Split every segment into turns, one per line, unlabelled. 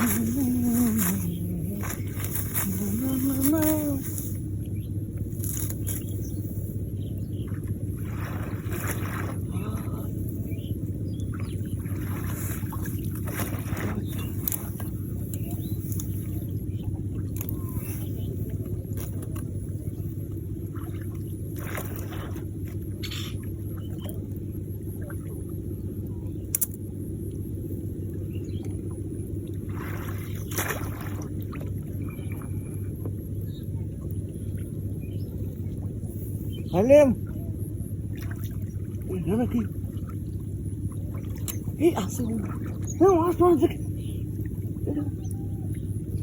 Oh, Alem. Ven aquí.
Y hace
uno. No, más, más.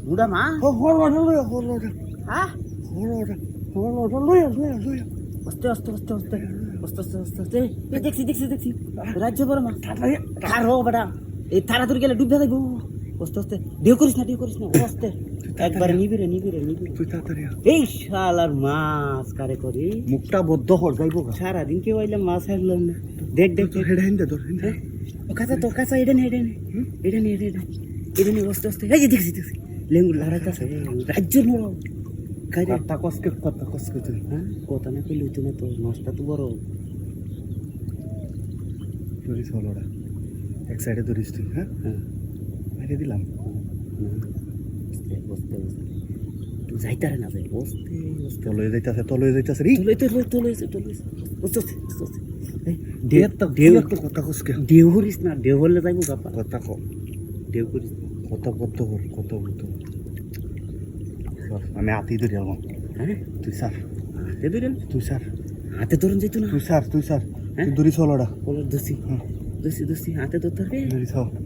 ¿Una
más?
Oh, horror, horror, horror. ¿Ah? Horror, horror,
horror, horror. Hostia, hostia, hostia, hostia. Hostia, hostia, hostia. দেখছি দেখছি দেখছি রাজ্য বড় মা আস্তে আস্তে দেও করিস না দেও করিস না আস্তে একবারে নিবিরে নিবিরে নিবিরে
তুই তাড়াতাড়ি।
এই শালার মাছ কারে করি?
মুখটা বদ্ধ হল যাইব গা।
সারাদিন কেউ আইলাম মাছ হারলাম না। দেখ দেখ
হেডে হিন্দে ধর হিন্দে।
ও কাঁচা তো কাঁচা এটা নে এটা নে। এটা নে এটা এটা নে আস্তে আস্তে এই দেখছি দেখছি। লেঙ্গুর লড়াইতেছে রাজ্য নড় কারে?
কথা কথা কসকে তুই।
হ্যাঁ? কথা না কইলে হইতো না তো। মাছটা তো বড়।
ধরিস হল এক সাইডে ধরিস তুই হ্যাঁ?
হ্যাঁ।
মেরে দিলাম। যাইতাছে কথা
না
আমি হাতেই ধরে
হ্যাঁ?
তুই স্যার
হাতে ধরেন?
তুই স্যার
হাতে ধরুন যেত না।
তুই স্যার তুই স্যার তুই দূরি
চলোডা দোষী
হ্যাঁ।
দসি দোষী হ্যাঁ। হাতে ধরতে
দূরি
ছ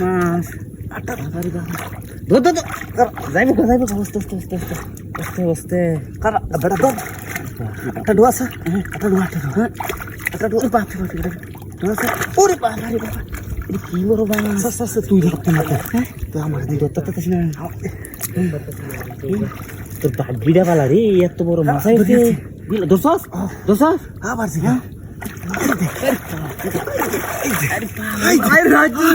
mas Tuh, tuh, tuh. Zaibu, zaibu, hoste, hoste, hoste, hoste, hoste, hoste. Kar, berat dong. Ada dua sah, ada dua, ada dua, ada dua. Bapak, bapak, bapak, dua sah. Urip, bapak, bapak. কি বড় বাংলা আস্তে আস্তে
তুই ধরতে না তো আমাকে দিয়ে
ধরতে পারতেছি না তোর বাগড়িটা পালা রে এত বড় মাছ আইছে দিলা দর্শক দর্শক
আবার সি হ্যাঁ রাজি